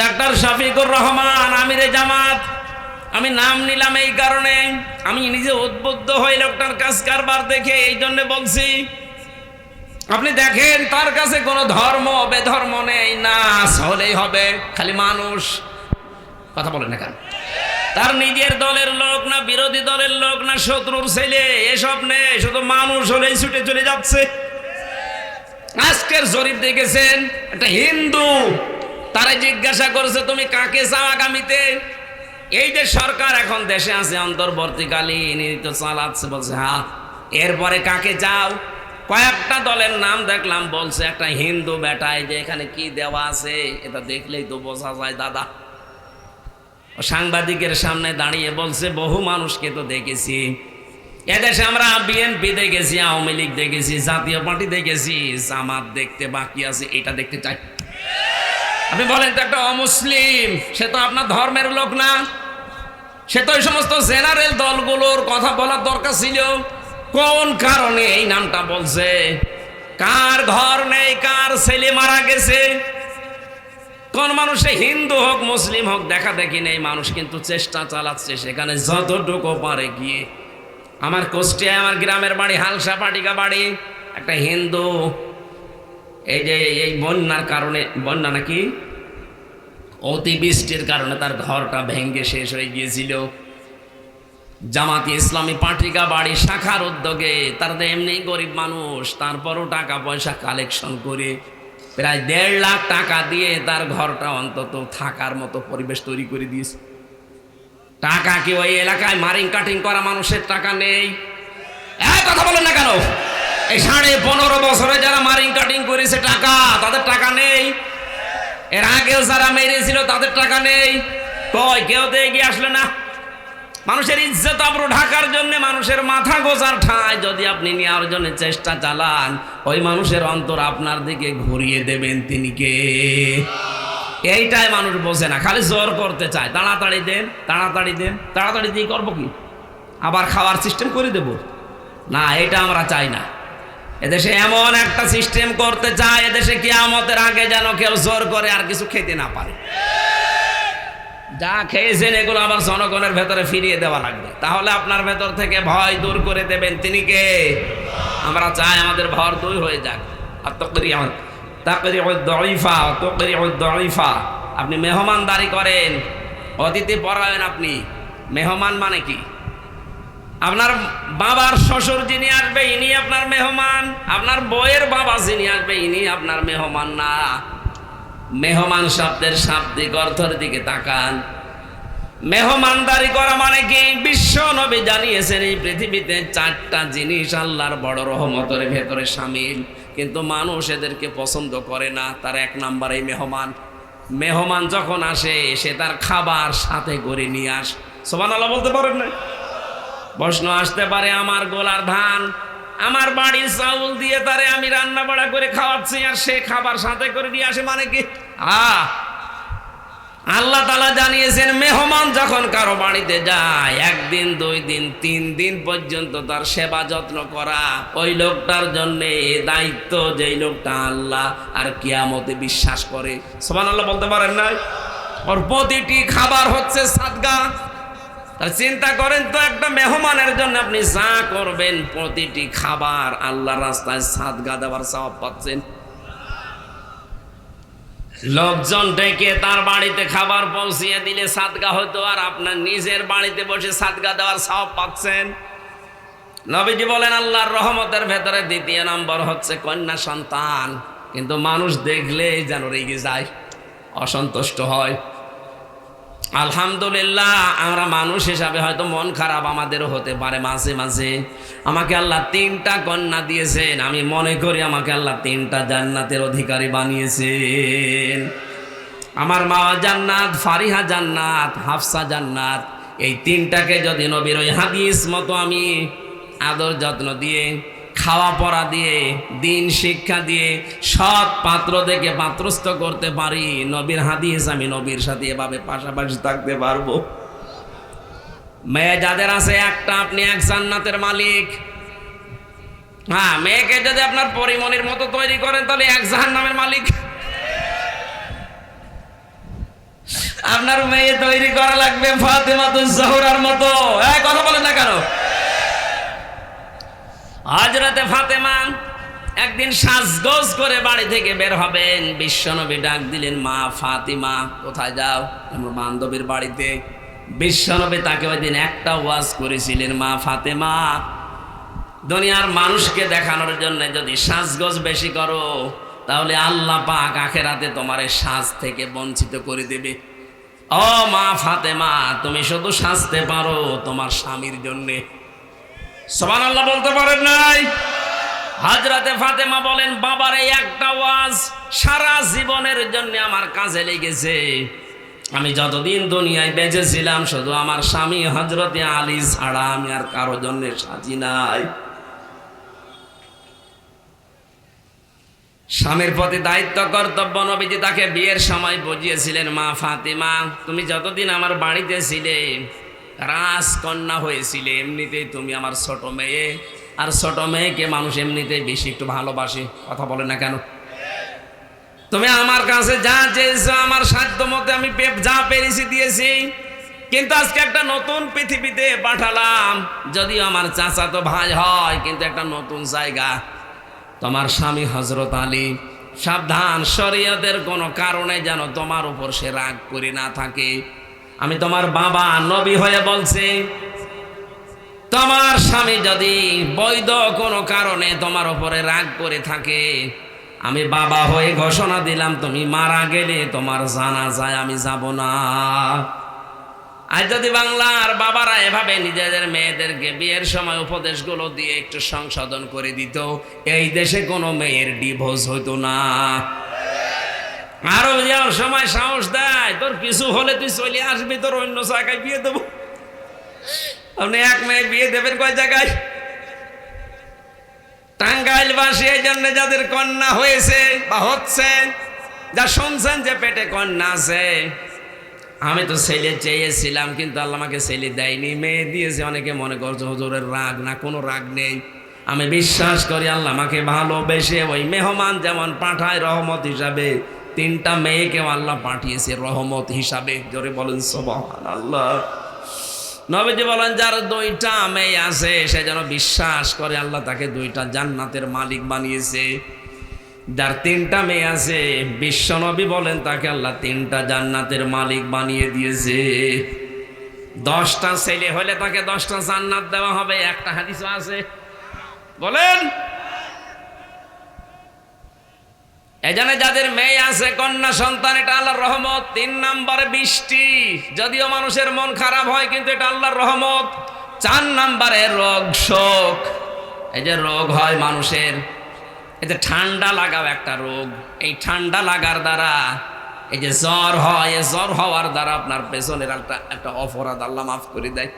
Doctor Shafiqur Rahman, আমিরে জামাত। আমি নাম নিলাম এই কারণে। আমি নিজে উদ্বুদ্ধ হই লোকটার কাজ কারবার দেখে এই জন্য বলছি, আপনি দেখেন তার কাছে কোনো ধর্ম, বেধর্ম নেই নাচ হলেই হবে, খালি মানুষ। কথা বলেন না কেন? তার নিজের দলের লোক না বিরোধী দলের লোক না শত্রুর ছেলে, এসব নেই, শুধু মানুষ হলেই ছুটে চলে যাচ্ছে। আজকের জরিপ দেখেছেন, একটা হিন্দু তারা জিজ্ঞাসা করেছে, তুমি কাকে চাও আগামীতে? এই যে সরকার এখন দেশে আছে, অন্তর্বর্তীকালীন তো চালাচ্ছে, বলছে হ্যাঁ এরপরে কাকে চাও? কয়েকটা দলের নাম দেখলাম, বলছে, একটা হিন্দু বেটায় যে এখানে কি দেওয়া আছে, এটা দেখলেই তো বোঝা যায়, দাদা। সাংবাদিকের সামনে দাঁড়িয়ে বলছে, বহু মানুষকে তো দেখেছি। এদেশে আমরা বিএনপি দেখেছি, আওয়ামী লীগ দেখেছি, জাতীয় পার্টি দেখেছি, জামাত দেখতে বাকি আছে, এটা দেখতে চাই। আপনি বলেন, তো একটা অমুসলিম, সে তো আপনার ধর্মের লোক না? সে তো ওই সমস্ত জেনারেল দলগুলোর কথা বলার দরকার ছিল। কোন কারণে এই নামটা বলছে? কার ঘর নেই, কার ছেলে মারা গেছে? কোন মানুষে হিন্দু হোক, মুসলিম হোক, দেখা দেখি নেই, মানুষ কিন্তু চেষ্টা চালাচ্ছে সেখানে যতটুকু পারে গিয়ে। আমার কোষ্টিয়ায়, আমার গ্রামের বাড়ি, হালসা পাটিকা বাড়ি, একটা হিন্দু এই যে এই বন্যার কারণে, বন্যা নাকি অতিবৃষ্টির কারণে তার ঘরটা ভেঙ্গে শেষ হয়ে গিয়েছিল। জামাতি ইসলামী পাট্রিকা বাড়ি শাখার উদ্যোগে তারা তো এমনি গরিব মানুষ, তারপরও টাকা পয়সা কালেকশন করে প্রায় দেড় লাখ টাকা দিয়ে তার ঘরটা অন্তত থাকার মতো পরিবেশ তৈরি করে দিয়েছে। টাকা কি ওই এলাকায় মারিং কাটিং করা মানুষের টাকা নেই? কথা বলেন না কেন? এই সাড়ে পনেরো বছরে যারা মারিং কাটিং করেছে টাকা, তাদের টাকা নেই। এর আগেও যারা মেরেছিল, তাদের টাকা নেই। কয় কেউ তো এগিয়ে আসলো না। মানুষের ইজ্জত আবরু ঢাকার জন্য, মানুষের মাথা গোজার ঠায় যদি আপনি নেওয়ার জন্য চেষ্টা চালান, ওই মানুষের অন্তর আপনার দিকে ঘুরিয়ে দেবেন তিনি কে? এইটাই মানুষ বোঝে না, খালি জোর করতে চায়। তাড়াতাড়ি দেন তাড়াতাড়ি দেন, তাড়াতাড়ি দিয়ে করব কি? আবার খাওয়ার সিস্টেম করে দেব। না, এটা আমরা চাই না। এদেশে এমন একটা সিস্টেম করতে চায়, এদেশে কিয়ামতের আগে যেন কেউ জোর করে আর কিছু খেতে না পারে। যা খেয়েছেন এগুলো আবার জনগণের ভেতরে ফিরিয়ে দেওয়া লাগবে। তাহলে আপনার ভেতর থেকে ভয় দূর করে দেবেন। তিনি কে? আমরা চাই আমাদের ভর দূর হয়ে যাক। আর তকরি তাকরি দরিফা তকরি দরিফা আপনি মেহমানদারি করেন। অতিথি পড়াবেন আপনি। মেহমান মানে কি? আপনার বাবার শ্বশুর যিনি আসবে, ইনি আপনার মেহমান। আপনার বইয়ের বাবা যিনি আসবে, ইনি আপনার মেহমান না। মেহমান শব্দের শাব্দিক অর্থের দিকে তাকান। মেহমানদারি করা মানে কি? বিশ্ব নবী জানিয়েছেন, এই পৃথিবীতে চারটা জিনিস আল্লাহর বড় রহমতের ভেতরে সামিল। কিন্তু মানুষ এদেরকে পছন্দ করে না, তার এক নাম্বার মেহমান। মেহমান যখন আসে, সে তার খাবার সাথে করে নিয়ে আস। সোমান আল্লাহ বলতে পারেন না প্রশ্ন আসতে পারে, আমার গোলার ধান, আমার বাড়ির চাউল দিয়ে তারে আমি রান্না বাড়া করে খাওয়াচ্ছি আর সে খাবার সাথে করে নিয়ে আসে মানে কি? আ আল্লাহ তালা জানিয়েছেন, মেহমান যখন কারও বাড়িতে যায়, একদিন, দুই দিন, তিন দিন পর্যন্ত তার সেবা যত্ন করা ওই লোকটার জন্য দায়িত্ব যেই লোকটা আল্লাহ আর কিয়ামতে বিশ্বাস করে। সমান আল্লাহ বলতে পারেন না ওর প্রতিটি খাবার হচ্ছে সাদগা। তার চিন্তা করেন তো একটা মেহমানের জন্য আপনি যা করবেন প্রতিটি খাবার আল্লাহ রাস্তায় সাদগা দেওয়ার সওয়াব পাচ্ছেন। লোকজন ডেকে তার বাড়িতে খাবার পৌঁছিয়ে দিলে সাদগা হতো আর আপনার নিজের বাড়িতে বসে সাদগা দেওয়ার সওয়াব পাচ্ছেন। নবীজি বলেন, আল্লাহর রহমতের ভেতরে দ্বিতীয় নম্বর হচ্ছে কন্যা সন্তান। কিন্তু মানুষ দেখলেই যেন রেগে যায়, অসন্তুষ্ট হয়। আলহামদুলিল্লাহ, আমরা মানুষ হিসাবে হয়তো মন খারাপ আমাদেরও হতে পারে মাঝে মাঝে। আমাকে আল্লাহ তিনটা কন্যা দিয়েছেন। আমি মনে করি আমাকে আল্লাহ তিনটা জান্নাতের অধিকারী বানিয়েছেন। আমার মা জান্নাত, ফারিহা জান্নাত, হাফসা জান্নাত, এই তিনটাকে যদি নবীর হাদিস মতো আমি আদর যত্ন দিয়ে খাওয়া পড়া দিয়ে, দিন শিক্ষা দিয়ে, সৎ পাত্র দেখে পাত্রস্থ করতে পারি। নবীর হাদিস আমি নবীর সাথে এভাবে পাশাপাশি থাকতে পারব। মেয়ে যাদের আছে, একটা আপনি এক জান্নাতের মালিক। হ্যাঁ মেয়েকে যদি আপনার পরিমনির মতো তৈরি করেন, তাহলে এক জাহান্নামের মালিক। আপনার মেয়ে তৈরি করা লাগবে ফাতেমা তো জহরার মতো। এই কথা বলেন না কেন? হজরতে ফাতেমা একদিন সাজগোজ করে বাড়ি থেকে বের হবেন। বিশ্বনবী ডাক দিলেন, মা ফাতিমা, কোথায় যাও? আমার বান্ধবীর বাড়িতে। বিশ্বনবী তাকে ওই দিন একটা ওয়াজ করেছিলেন, মা ফাতেমা, দুনিয়ার মানুষকে দেখানোর জন্য যদি সাজগোজ বেশি করো, তাহলে আল্লাহ পাক আখেরাতে তোমার সাজ থেকে বঞ্চিত করে দেবে। ও মা ফাতেমা, তুমি শুধু সাজতে পারো তোমার স্বামীর জন্যে। আল্লাহ বলতে পারেন নাই? হাজরাতে ফাতেমা বলেন, বাবার এই একটা ওয়াজ সারা জীবনের জন্য আমার কাজে লেগেছে। আমি যতদিন দুনিয়ায় বেঁচেছিলাম, শুধু আমার স্বামী হজরতে আলী ছাড়া আমি আর কারও জন্য সাজি নাই। স্বামীর প্রতি দায়িত্ব, কর্তব্য, নবীজি তাকে বিয়ের সময় বুঝিয়েছিলেন, মা ফাতিমা, তুমি যতদিন আমার বাড়িতে ছিলে রাজকন্যা হয়েছিলে, এমনিতেই তুমি আমার ছোট মেয়ে। আর ছোট মেয়েকে মানুষ এমনিতেই বেশি একটু ভালোবাসে, কথা বলে না কেন? তুমি আমার কাছে যা চেয়েছো, আমার সাধ্য মতে আমি যা পেরেছি দিয়েছি। কিন্তু আজকে একটা নতুন পৃথিবীতে পাঠালাম। যদিও আমার চাচা তো ভাই হয়, কিন্তু একটা নতুন জায়গা। তোমার স্বামী হজরত আলী, সাবধান, শরীয়তের কোনো কারণে যেন তোমার উপর সে রাগ করে না থাকে। আমি তোমার বাবা নবী হয়ে বলছি, তোমার স্বামী যদি বৈধ কোনো কারণে তোমার উপরে রাগ করে থাকে, আমি বাবা হয়ে ঘোষণা দিলাম, তুমি মারা গেলে তোমার জানা যায় আমি যাব না। আজ যদি বাংলার বাবারা এভাবে নিজেদের মেয়েদেরকে বিয়ের সময় উপদেশগুলো দিয়ে একটু সংশোধন করে দিত, এই দেশে কোনো মেয়ের ডিভোর্স হইতো না। আরও যাওয়ার সময় সাহস দেয়। তোর কিছু হলে তুই চলে আসবি, তোর অন্য জায়গায় বিয়ে দেবো। আপনি এক মেয়ে বিয়ে দেবেন কয় জায়গায়? টাঙ্গাইলবাসী এই জন্য যাদের কন্যা হয়েছে বা হচ্ছে, যা শুনছেন যে পেটে কন্যা আছে, আমি তো ছেলে চেয়েছিলাম, কিন্তু আল্লাহ আমাকে ছেলে দেয়নি। মেয়ে দিয়েছে, অনেকে মনে করছে, হুজুরের রাগ না, কোনো রাগ নেই। আমি বিশ্বাস করি আল্লাহ আমাকে ভালোবেসে ওই মেহমান যেমন পাঠায় রহমত হিসাবে তিনটা মেয়েকেও আল্লাহ পাঠিয়েছে রহমত হিসাবে। জোরে বলেন সোবাহান আল্লাহ নবীজি বলেন, যার দুইটা মেয়ে আছে, সে যেন বিশ্বাস করে আল্লাহ তাকে দুইটা জান্নাতের মালিক বানিয়েছে। যার তিনটা মেয়ে আছে, বিশ্বনবী বলেন, তাকে আল্লাহ তিনটা জান্নাতের মালিক বানিয়ে দিয়েছে। দশটা ছেলে হলে তাকে দশটা জান্নাত দেওয়া হবে, একটা হাদিস আছে। বলেন এজন্য যাদের মেয়ে আছে, কন্যা সন্তান, এটা আল্লাহর রহমত। তিন নম্বরে বৃষ্টি। যদিও মানুষের মন খারাপ হয়, কিন্তু এটা আল্লাহর রহমত। চার নাম্বারে রোগ, শোক। এই যে রোগ হয় মানুষের, এই যে ঠান্ডা লাগাও একটা রোগ। এই ঠান্ডা লাগার দ্বারা, এই যে জ্বর হয়, এই জ্বর হওয়ার দ্বারা আপনার পেছনের একটা একটা অপরাধ আল্লাহ মাফ করে দেয়।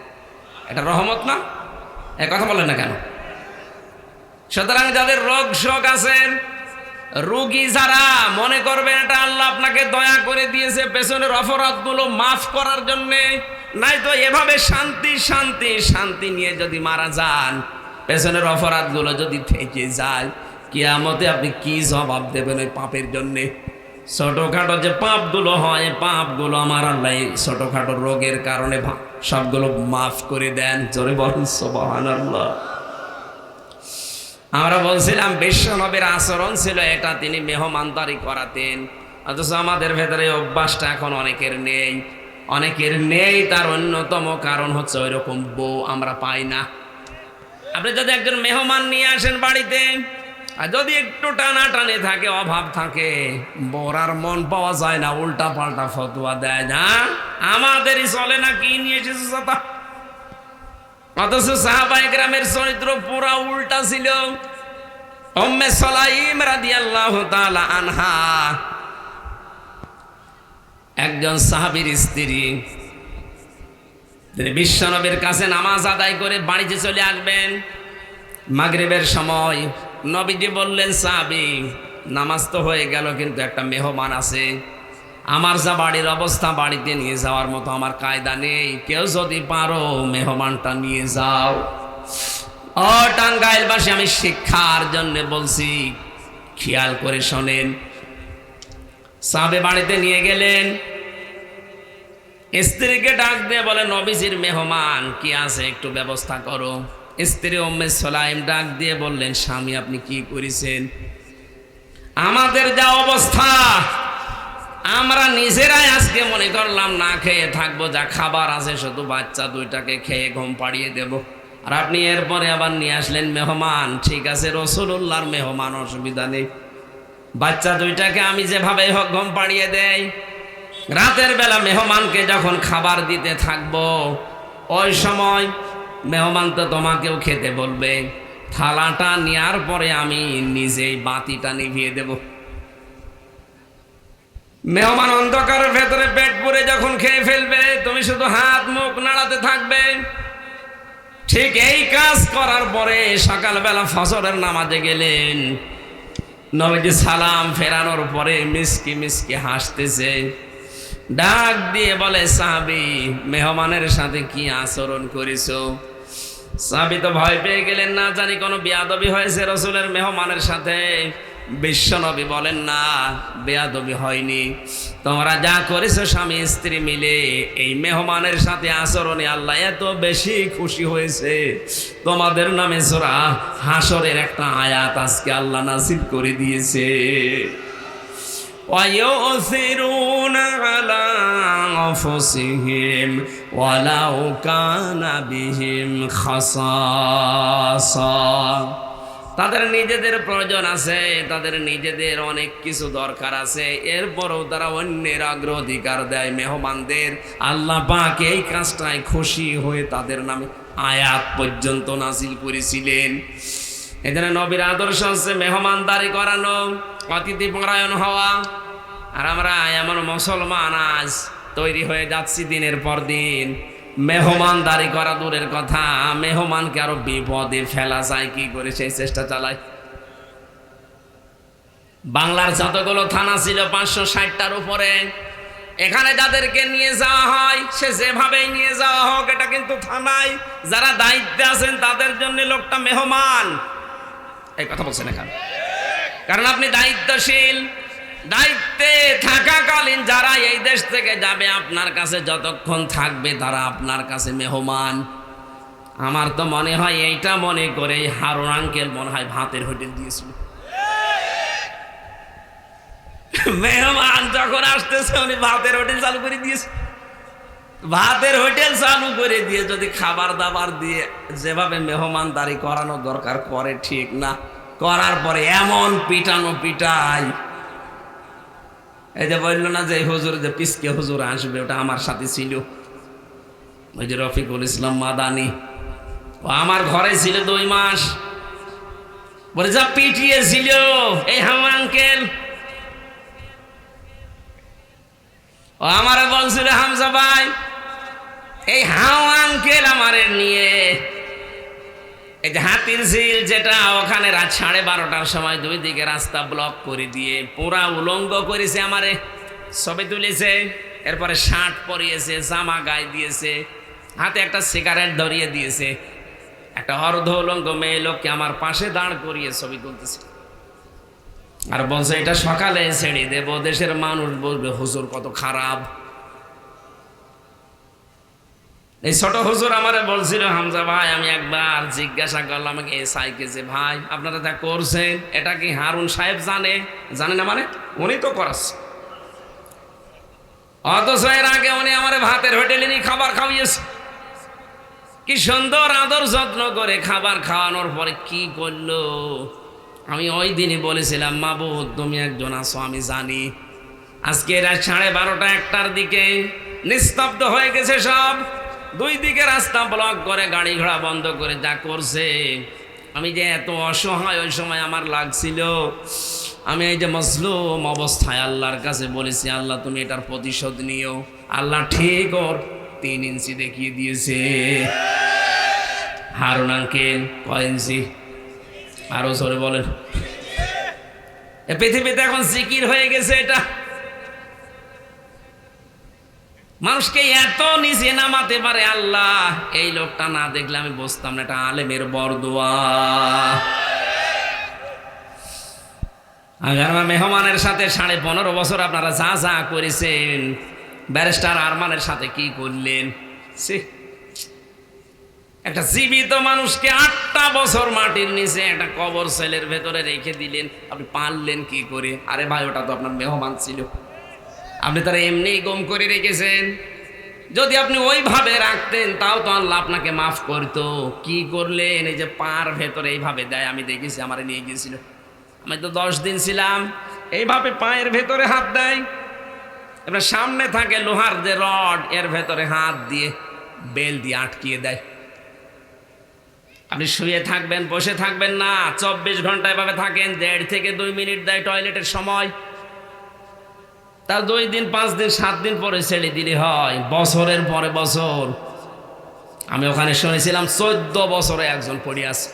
এটা রহমত না? এ কথা বলেন না কেন? সুতরাং যাদের রোগ, শোক আছে রোগী যারা, মনে করবেন এটা আল্লাহ আপনাকে দয়া করে দিয়েছে, পেছনের অপরাধগুলো মাফ করার জন্যে। নাই তো এভাবে শান্তি শান্তি শান্তি নিয়ে যদি মারা যান, পেছনের অপরাধগুলো যদি থেকে যায়, কিয়ামতে আপনি কি জবাব দেবেন ওই পাপের জন্যে? ছোটখাটো যে পাপগুলো হয়, পাপগুলো আমার আল্লাহ ছোটখাটো রোগের কারণে সবগুলো মাফ করে দেন। জোরে বলেন সোবাহান আল্লাহ আমরা বলছিলাম বিশ্বনবীর আচরণ ছিল এটা, তিনি মেহমানদারি করাতেন। অথচ আমাদের ভেতরে অভ্যাসটা এখন অনেকের নেই। অনেকের নেই, তার অন্যতম কারণ হচ্ছে ওই রকম বউ আমরা পাই না। আপনি যদি একজন মেহমান নিয়ে আসেন বাড়িতে, আর যদি একটু টানা টানে থাকে, অভাব থাকে বরার মন পাওয়া যায় না উল্টা পাল্টা ফতুয়া দেয় না। আমাদেরই চলে না, কি নিয়ে এসেছে অথচ সাহাবাই গ্রামের চরিত্র পুরা উল্টা ছিল। তাআলা আনহা। একজন সাহাবীর স্ত্রী, তিনি বিশ্বনবীর কাছে নামাজ আদায় করে বাড়িতে চলে আসবেন। মাগরিবের সময় নবীজি বললেন, সাহাবী, নামাজ তো হয়ে গেল, কিন্তু একটা মেহমান আছে। আমার যা বাড়ির অবস্থা, বাড়িতে নিয়ে যাওয়ার মতো আমার কায়দা নেই। কেউ যদি পারো, মেহমানটা নিয়ে যাও। ও টাঙ্গাইলবাসী, আমি শিক্ষার জন্য বলছি, খেয়াল করে শোনেন। সাবে বাড়িতে নিয়ে গেলেন। স্ত্রীকে ডাক দিয়ে বলে, নবীজির মেহমান, কি আছে? একটু ব্যবস্থা করো। স্ত্রী ওম্মে সোলাইম ডাক দিয়ে বললেন, স্বামী, আপনি কি করেছেন? আমাদের যা অবস্থা আমরা নিজেরাই আজকে মনে করলাম, না খেয়ে থাকব, যা খাবার আছে শুধু বাচ্চা দুইটাকে খেয়ে ঘুম পাড়িয়ে দেব। আর আপনি এরপরে আবার নিয়ে আসলেন মেহমান। ঠিক আছে রসুল্লাহর মেহমান, অসুবিধা নেই। বাচ্চা দুইটাকে আমি যেভাবে হোক ঘুম পাড়িয়ে দেই। রাতের বেলা মেহমানকে যখন খাবার দিতে থাকব, ওই সময় মেহমান তো তোমাকেও খেতে বলবে। থালাটা নেওয়ার পরে আমি নিজেই বাতিটা নিভিয়ে দেব। মেহমান অন্ধকারের ভেতরে পেট পুরে যখন খেয়ে ফেলবে, তুমি শুধু হাত মুখ নাড়াতে থাকবে। ঠিক এই কাজ করার পরে সকালবেলা ফসলের নামাজে গেলেন। নবীজি সালাম ফেরানোর পরে মিসকি মিসকি হাসতেছে। ডাক দিয়ে বলে, সাহাবি, মেহমানের সাথে কি আচরণ করেছ? সাহাবি তো ভয় পেয়ে গেলেন, না জানি কোনো বিয়াদবি হয়েছে রসুলের মেহমানের সাথে। বিশ্বনবী বলেন না বেয়াদবি হয়নি তোমরা যা করেছো স্বামী স্ত্রী মিলে এই মেহমানের সাথে আচরণে আল্লাহ এত বেশি খুশি হয়েছে তোমাদের নামে সোরা হাসরের একটা আয়াত আজকে আল্লাহ নাসিব করে দিয়েছে ويؤثرون على أنفسهم ولو كان بهم خصاصة তাদের নিজেদের প্রয়োজন আছে, তাদের নিজেদের অনেক কিছু দরকার আছে। এরপরও তারা অন্যের আগ্রহ অধিকার দেয়, মেহমানদের। আল্লাহ পাক এই কাজটায় খুশি হয়ে তাদের নামে আয়াত পর্যন্ত নাসিল করেছিলেন। এখানে নবীর আদর্শ হচ্ছে মেহমানদারি করানো, অতিথি পরায়ণ হওয়া। আর আমরা এমন মুসলমান আজ তৈরি হয়ে যাচ্ছি দিনের পর দিন। মেহমানদারি করা দূরের কথা। মেহমানকে আরও বিপদে ফেলা যায়, কি করে সেই চেষ্টা চালায়? বাংলার যতগুলো থানা ছিল, পাঁচশো ষাটটার উপরে। এখানে যাদেরকে নিয়ে যাওয়া হয়, সে যেভাবেই নিয়ে যাওয়া হোক, এটা কিন্তু থানায় যারা দায়িত্বে আছেন, তাদের জন্য লোকটা মেহমান। এই কথা বলছেন এখানে। কারণ আপনি দায়িত্বশীল দায়িত্বে থাকাকালীন যারা এই দেশ থেকে যাবে, আপনার কাছে যতক্ষণ থাকবে তারা আপনার কাছে মেহমান। আমার তো মনে হয় এইটা মনে করে হারুন আঙ্কেল মনে হয় ভাতের হোটেল দিয়েছিল। মেহমান যখন আসতেছে, উনি ভাতের হোটেল চালু করে দিয়েছে। ভাতের হোটেল চালু করে দিয়ে যদি খাবার দাবার দিয়ে যেভাবে মেহমান মেহমানদারি করানো দরকার, করে ঠিক না। করার পরে এমন পিটানো পিটাই। এই যে বলল না যে হুজুর যে পিসকে হুজুর আসবে, ওটা আমার সাথে ছিল। ওই যে রফিকুল ইসলাম মাদানি। ও আমার ঘরে ছিল দুই মাস। বলে, যা পিটিয়েছিল এই হাম আঙ্কেল। ও আমারে বলছিল, হামজা ভাই, এই হাও আঙ্কেল আমারে নিয়ে এই যে হাতির ঝিল যেটা, ওখানে রাত সাড়ে বারোটার সময় দুই দিকে রাস্তা ব্লক করে দিয়ে পুরা উলঙ্গ করেছে আমারে। ছবি তুলেছে, এরপরে শার্ট পরিয়েছে, জামা গায়ে দিয়েছে, হাতে একটা সিগারেট ধরিয়ে দিয়েছে। একটা অর্ধ উলঙ্গ মেয়ে লোককে আমার পাশে দাঁড় করিয়ে ছবি তুলতেছে। আর বলছে, এটা সকালে ছেড়ে দেব, দেশের মানুষ বলবে, হুজুর কত খারাপ। এই ছোট হুজুর আমারে বলছিল, হামজা ভাই, আমি একবার জিজ্ঞাসা করলাম আমাকে এসআইকে যে ভাই, আপনারা যা করছেন, এটা কি হারুন সাহেব জানে? জানে না মানে? উনি তো করাচ্ছে। অথচ এর আগে উনি আমার ভাতের হোটেলে নিয়ে খাবার খাওয়িয়েছে। কি সুন্দর আদর যত্ন করে খাবার খাওয়ানোর পরে কি করল? আমি ওই দিনই বলেছিলাম, মাবুদ, তুমি একজন আসো আমি জানি। আজকে রাত সাড়ে বারোটা একটার দিকে নিস্তব্ধ হয়ে গেছে সব। দুই দিকে রাস্তা ব্লক করে গাড়ি ঘোড়া বন্ধ করে যা করছে। আমি যে এত অসহায় ওই সময় আমার লাগছিল। আমি এই যে মজলুম অবস্থায় আল্লাহর কাছে বলেছি, আল্লাহ, তুমি এটার প্রতিশোধ নিও। আল্লাহ ঠিক ওর তিন ইঞ্চি দেখিয়ে দিয়েছে। হারুন আঙ্কেল কয় ইঞ্চি? আরও সরে বলেন। পৃথিবীতে এখন জিকির হয়ে গেছে এটা। মানুষকে এত নিচে নামাতে পারে, আল্লাহ, এই লোকটা না দেখলে আমি বসতাম না, এটা আলেমের বরদোয়া। আগার মেহমানের সাথে সাড়ে পনেরো বছর আপনারা যা যা করেছেন, ব্যারিস্টার আরমানের সাথে কি করলেন? সে একটা জীবিত মানুষকে আটটা বছর মাটির নিচে একটা কবর সেলের ভেতরে রেখে দিলেন, আপনি পারলেন কি করে? আরে ভাই, ওটা তো আপনার মেহমান ছিল। আপনি তারা এমনি গম করে রেখেছেন। যদি আপনি ওইভাবে রাখতেন, তাও তো আল্লাহ আপনাকে মাফ করতো। কি করলেন? এই যে পার ভেতরে এইভাবে দেয়, আমি দেখেছি, আমার নিয়ে গিয়েছিল। আমি তো দশ দিন ছিলাম, এইভাবে পায়ের ভেতরে হাত দেয়। এবার সামনে থাকে লোহার যে রড, এর ভেতরে হাত দিয়ে বেল দিয়ে আটকিয়ে দেয়। আপনি শুয়ে থাকবেন, বসে থাকবেন না, চব্বিশ ঘণ্টা এভাবে থাকেন, দেড় থেকে দুই মিনিট দেয় টয়লেটের সময়। তার দুই দিন, পাঁচ দিন, সাত দিন পরে ছেড়ে দিলে হয়। বছরের পরে বছর। আমি ওখানে শুনেছিলাম চোদ্দ বছরে একজন পড়ে আছে।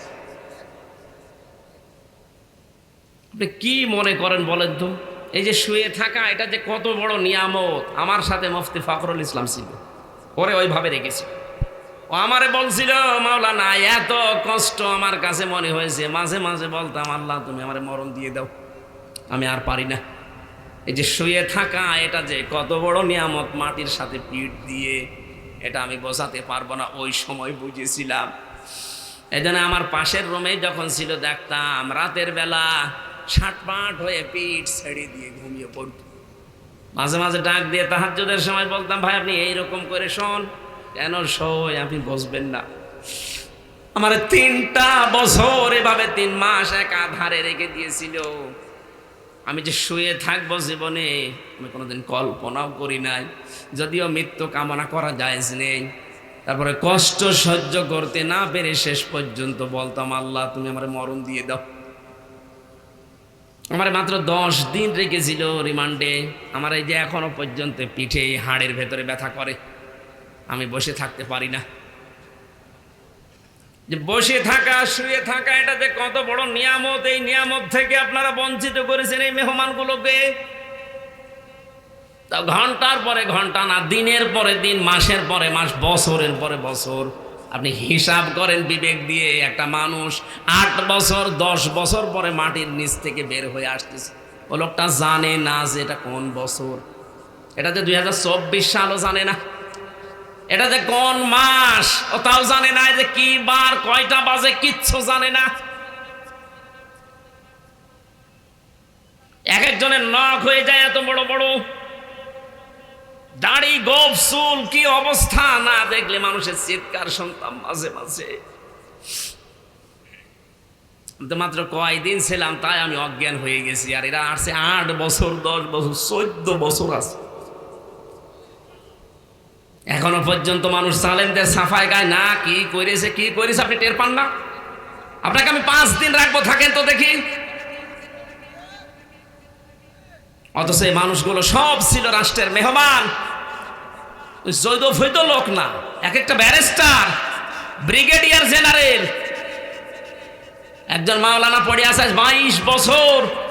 আপনি কি মনে করেন বলেন তো? এই যে শুয়ে থাকা, এটা যে কত বড় নিয়ামত। আমার সাথে মুফতি ফাকরুল ইসলাম ছিল। ওরে ওইভাবে রেখেছি। ও আমারে বলছিল মাওলা মাওলানা, এত কষ্ট আমার কাছে মনে হয়েছে। মাঝে মাঝে বলতাম, আল্লাহ, তুমি আমার মরণ দিয়ে দাও। আমি আর পারি না। এই যে শুয়ে থাকা, এটা যে কত বড় নিয়ামত মাটির সাথে পিঠ দিয়ে, এটা আমি বোঝাতে পারব না, ওই সময় বুঝেছিলাম। এই আমার পাশের রুমে যখন ছিল, দেখতাম রাতের বেলা ছাটপাট হয়ে পিঠ ছেড়ে দিয়ে ঘুমিয়ে পড়ত। মাঝে মাঝে ডাক দিয়ে তাহাজ্জুদের সময় বলতাম, ভাই, আপনি এইরকম করে শোন, কেন সই আপনি বসবেন না। আমার তিনটা বছর এভাবে তিন মাস এক আধারে রেখে দিয়েছিল। আমি যে শুয়ে থাকব জীবনে, আমি কোনোদিন কল্পনাও করি নাই। যদিও মৃত্যু কামনা করা যায় নেই। তারপরে কষ্ট সহ্য করতে না পেরে শেষ পর্যন্ত বলতাম, আল্লাহ, তুমি আমার মরণ দিয়ে দাও। আমার মাত্র দশ দিন রেখেছিল রিমান্ডে। আমার এই যে এখনও পর্যন্ত পিঠে হাড়ের ভেতরে ব্যথা করে। আমি বসে থাকতে পারি না। যে বসে থাকা, শুয়ে থাকা, এটা যে কত বড় নিয়ামত, এই নিয়ামত থেকে আপনারা বঞ্চিত করেছেন এই মেহমানগুলোকে। তা ঘণ্টার পরে ঘণ্টা না, দিনের পরে দিন, মাসের পরে মাস, বছরের পরে বছর। আপনি হিসাব করেন বিবেক দিয়ে, একটা মানুষ আট বছর, দশ বছর পরে মাটির নিচ থেকে বের হয়ে আসতেছে। ও লোকটা জানে না যে এটা কোন বছর। এটা যে দুই হাজার চব্বিশ সালও জানে না। এটা যে কোন মাস? ও তাও জানে না যে কি বার, কয়টা বাজে, কিচ্ছু জানে না। এক একজনের নখ হয়ে যায় এত বড় বড়। দাড়ি গোপ চুল, কি অবস্থা? না দেখলে মানুষের চিৎকার শুনতাম মাঝে মাঝে। মাত্র কয়দিন ছিলাম, তাই আমি অজ্ঞান হয়ে গেছি। আর এরা আসছে আট বছর, দশ বছর, চোদ্দ বছর আছে। এখনও পর্যন্ত মানুষ সালেমদের সাফাই গায়, না, কি করেছে কি করেছে আপনি টের পান না? আপনাকে আমি পাঁচ দিন রাখব, থাকেন তো দেখি। অথচ এই মানুষগুলো সব ছিল রাষ্ট্রের মেহমান। জৈদ ফৈদ লোক না এক একটা ব্যারিস্টার, ব্রিগেডিয়ার জেনারেল। একজন মাওলানা পড়ে আসে বাইশ বছর।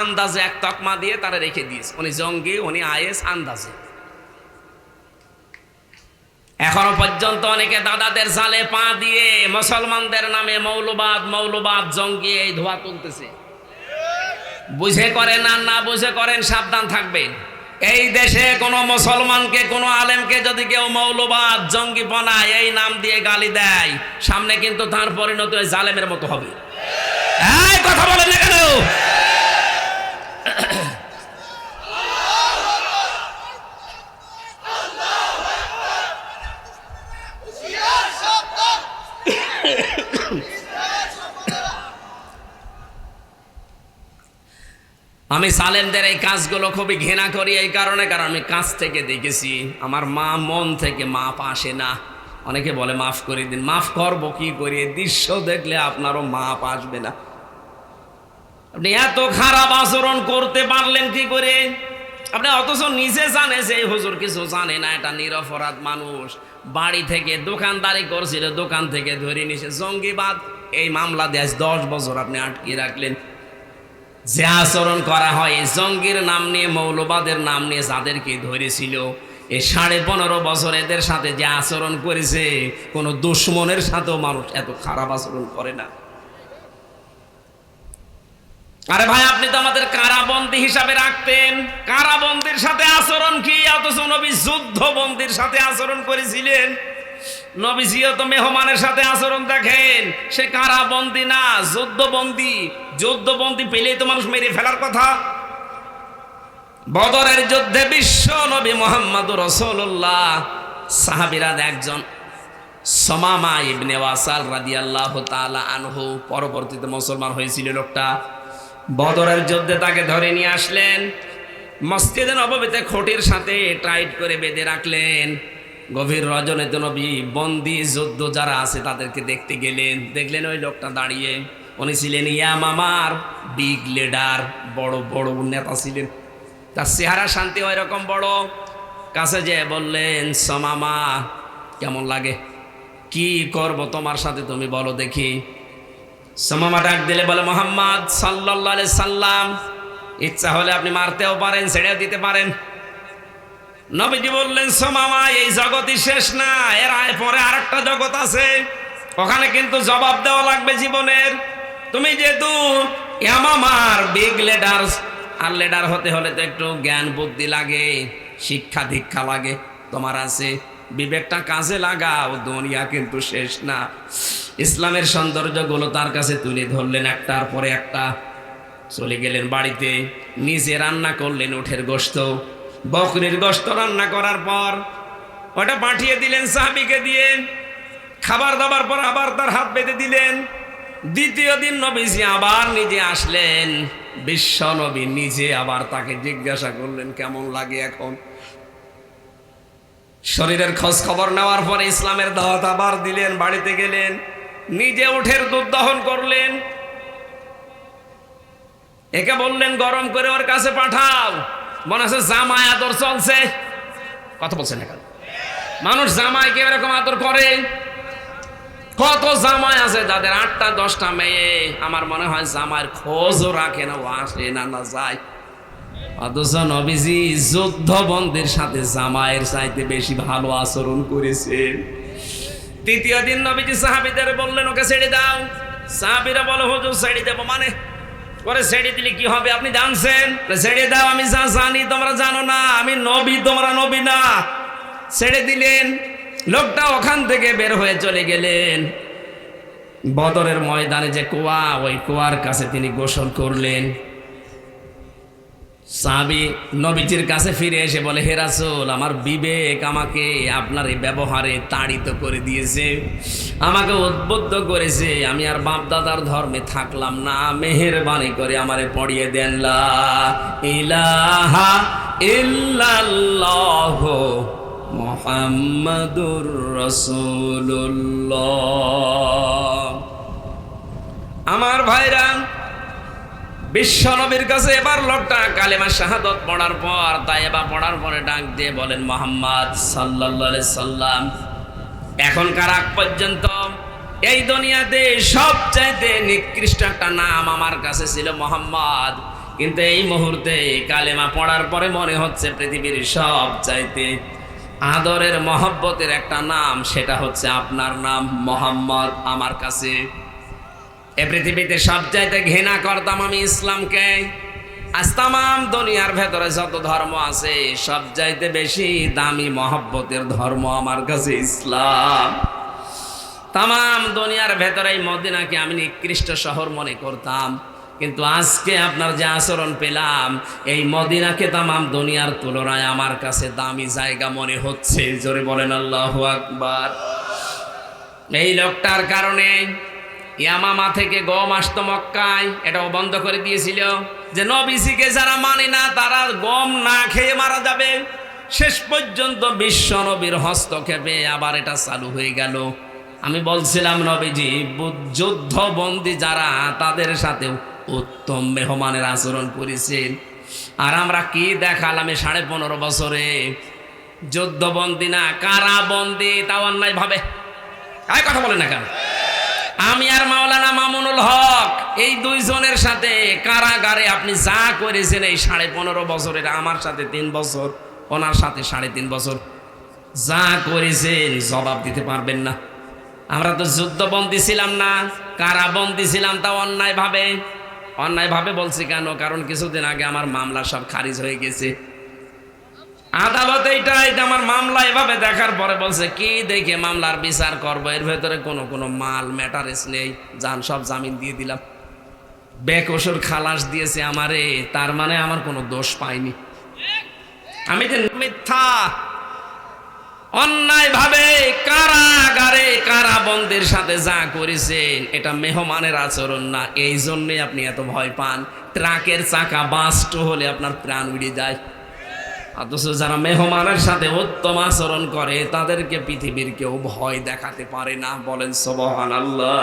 আন্দাজে এক তকমা দিয়ে তারা রেখে দিয়েছে। উনি জঙ্গি, উনি আইএস, আন্দাজে। এখনও পর্যন্ত অনেকে দাদাদের জালে পা দিয়ে মুসলমানদের নামে মৌলবাদ মৌলবাদ জঙ্গি এই ধোয়া তুলতেছে। বুঝে করেন আর না বুঝে করেন সাবধান থাকবেন। এই দেশে কোনো মুসলমানকে, কোনো আলেমকে যদি কেউ মৌলবাদ জঙ্গি জঙ্গিপনা এই নাম দিয়ে গালি দেয়, সামনে কিন্তু তার পরিণত জালেমের মতো হবে। এই কথা বলেন না কেন? আমি সালেমদের এই কাজগুলো খুবই ঘৃণা করি, এই কারণে, কারণ আমি কাজ থেকে দেখেছি। আমার মা মন থেকে মাপ আসে না। অনেকে বলে, মাফ করে দিন। মাফ করব, কি করি? দৃশ্য দেখলে আপনারও মাপ আসবে না। আপনি এত খারাপ আচরণ করতে পারলেন কি করে? আপনি অথচ নিজে জানে যে হুজুর কিছু জানে না, এটা নিরপরাধ মানুষ। বাড়ি থেকে দোকানদারি করছিল, দোকান থেকে ধরে নিছে। জঙ্গিবাদ, এই মামলা আজ দশ বছর আপনি আটকে রাখলেন। যে আচরণ করা হয় জঙ্গির নাম নিয়ে, মৌলবাদের নাম নিয়ে যাদেরকে ধরেছিল, এ সাড়ে পনেরো বছর এদের সাথে যে আচরণ করেছে, কোনো দুশ্মনের সাথেও মানুষ এত খারাপ আচরণ করে না। আরে ভাই, আপনি তো আমাদের কারাবন্দি হিসাবে রাখতেন। কারাবন্দির সাথে আচরণ কি? অথচ নবী যুদ্ধবন্দির সাথে আচরণ করেছিলেন। মেহমানের সাথে আচরণ দেখেন। সে কারাবন্দি না? পেলেই তো মানুষ মেরে ফেলার কথা। বদরের যুদ্ধে বিশ্ব নবী মোহাম্মদ রসুল্লাহ সাহাবিরাদ একজন। পরবর্তীতে মুসলমান হয়েছিল লোকটা। বদরের যুদ্ধে তাকে ধরে নিয়ে আসলেন। মসজিদে নববীতে খোটির সাথে টাইট করে বেঁধে রাখলেন। গভীর রজনীতে নবী বন্দি, যুদ্ধ যারা আছে তাদেরকে দেখতে গেলেন। দেখলেন ওই লোকটা দাঁড়িয়ে। উনি ছিলেন ইয়ামামার বিগ লিডার বড় বড় নেতা ছিলেন। তার চেহারা শান্তি ওই রকম বড়। কাছে যে বললেন সমামা কেমন লাগে? কি করব তোমার সাথে তুমি বলো দেখি। সমামা ডাক দিলে, বলে, মোহাম্মদ সাল্লাহ সাল্লাম, ইচ্ছা হলে আপনি মারতেও পারেন, ছেড়েও দিতে পারেন। নবীজি বললেন, সোমামা, এই জগতই শেষ না, এর পরে আরেকটা জগৎ আছে। ওখানে কিন্তু জবাব দেওয়া লাগবে জীবনের। তুমি যেহেতু ইয়ামামার বিগ লিডার আর লিডার হতে হলে তো একটু জ্ঞান, বুদ্ধি লাগে, শিক্ষা দীক্ষা লাগে, তোমার আছে। বিবেকটা কাজে লাগাও, দুনিয়া কিন্তু শেষ না। ইসলামের সৌন্দর্যগুলো তার কাছে তুলে ধরলেন একটার পরে একটা। চলে গেলেন বাড়িতে, নিজে রান্না করলেন উঠের গোস্ত। বকরির গোস্ত রান্না করার পর ওটা পাঠিয়ে দিলেন সাহাবিকে দিয়ে। খাবার দাবার পর আবার তার হাত বেঁধে দিলেন। দ্বিতীয় দিন নবীজি আবার নিজে আসলেন। বিশ্ব নবী নিজে আবার তাকে জিজ্ঞাসা করলেন, কেমন লাগে এখন? শরীরের খোঁজ খবর নেওয়ার পরে ইসলামের দাওয়াত আবার দিলেন, বাড়িতে গেলেন, নিজে উঠের দুধ দহন করলেন। একে বললেন, গরম করে ওর কাছে পাঠাও। মনে আছে জামাই আদর চলছে। কথা বলছেন এখন মানুষ জামাইকে এরকম আদর করে? কত জামাই আছে যাদের আটটা, দশটা মেয়ে, আমার মনে হয় জামাইয়ের খোঁজও রাখে না, ও আসে না না যায়। অথচ নবীজি যুদ্ধবন্ধের সাথে জামাইয়ের চাইতে বেশি ভালো আচরণ করেছেন তৃতীয় দিন নবীজি সাহাবিদের বললেন, ওকে ছেড়ে দাও। সাহাবিরা বলো, হুজুর, ছেড়ে দেবো মানে পরে ছেড়ে দিলে কি হবে? আপনি জানছেন? ছেড়ে দাও, আমি যা জানি, তোমরা জানো না। আমি নবী, তোমরা নবী না। ছেড়ে দিলেন। লোকটা ওখান থেকে বের হয়ে চলে গেলেন। বদরের ময়দানে যে কুয়া, ওই কুয়ার কাছে তিনি গোসল করলেন। সাহাবি নবীজির কাছে ফিরে এসে বলে, হে রাসূল, আমার বিবেক আমাকে আপনার এই ব্যবহারে তাড়িত করে দিয়েছে। আমাকে উদ্বুদ্ধ করেছে। আমি আর বাপ দাদার ধর্মে থাকলাম না। মেহেরবানি করে আমারে পড়িয়ে দেন, লা মুহাম্মাদুর রাসূলুল্লাহ। আমার ভাইরা বিশ্ব নবীর কাছে এবার লোকটা কালেমা শাহাদত পড়ার পর, তাই এবার পড়ার পরে ডাক দিয়ে বলেন, মোহাম্মদ সাল্লাহ সাল্লাম, এখনকার আগ পর্যন্ত এই দুনিয়াতে সবচাইতে নিকৃষ্ট একটা নাম আমার কাছে ছিল মোহাম্মদ। কিন্তু এই মুহূর্তে কালেমা পড়ার পরে মনে হচ্ছে পৃথিবীর সব চাইতে আদরের মহব্বতের একটা নাম, সেটা হচ্ছে আপনার নাম মোহাম্মদ আমার কাছে। এ পৃথিবীতে সব চাইতে ঘৃণা করতাম আমি ইসলামকে। আজ তামাম দুনিয়ার ভেতরে যত ধর্ম আছে, সব চাইতে বেশি দামি মহব্বতের ধর্ম আমার কাছে ইসলাম। তামাম দুনিয়ার ভেতরে এই মদিনাকে আমি নিকৃষ্ট শহর মনে করতাম। কিন্তু আজকে আপনার যে আচরণ পেলাম, এই মদিনাকে তামাম দুনিয়ার তুলনায় আমার কাছে দামি জায়গা মনে হচ্ছে। জোরে বলেন আল্লাহ আকবার। এই লোকটার কারণে ইয়ামামা থেকে গম আসতো মক্কায়, এটাও বন্ধ করে দিয়েছিল। যে নবীজিকে যারা মানে না, তারা গম না খেয়ে মারা যাবে। শেষ পর্যন্ত বিশ্ব নবীর হস্তক্ষেপে আবার এটা চালু হয়ে গেল। আমি বলছিলাম, নবীজি যুদ্ধবন্দী যারা, তাদের সাথে উত্তম মেহমানের আচরণ করেছেন। আর আমরা কি দেখালাম সাড়ে পনেরো বছরে? যুদ্ধবন্দী না, কারাবন্দী তাও অন্যায় ভাবে আয় কথা বলে না কেন? আমি আর মাওলানা মামুনুল হক, এই দুইজনের সাথে কারাগারে আপনি যা করেছেন এই সাড়ে পনেরো বছরের, আমার সাথে তিন বছর, ওনার সাথে সাড়ে তিন বছর। যা করেছেন জবাব দিতে পারবেন না। আমরা তো যুদ্ধবন্দী ছিলাম না, কারাবন্দী ছিলাম তা অন্যায় ভাবে অন্যায়ভাবে বলছি কেন? কারণ কিছুদিন আগে আমার মামলা সব খারিজ হয়ে গেছে। আদালত এইটাই যে আমার মামলা এভাবে দেখার পরে বলছে, কি দেখে মামলার বিচার করব? এর ভেতরে কোনো কোনো মাল, ম্যাটারেস নেই, যান, সব জামিন দিয়ে দিলাম। বেকসুর খালাস দিয়েছে আমারে, তার মানে আমার কোনো দোষ পাইনি। আমি যে মিথ্যা অন্যায় ভাবে কারাগারে কারাবন্দের সাথে যা করেছেন এটা মেহমানের আচরণ না, এই জন্যে আপনি এত ভয় পান। ট্রাকের চাকা বাস্ট হলে আপনার প্রাণ উড়ে যায়। অথচ যারা মেহমানের সাথে উত্তম আচরণ করে, তাদেরকে পৃথিবীর কেউ ভয় দেখাতে পারে না। বলেন সবহান আল্লাহ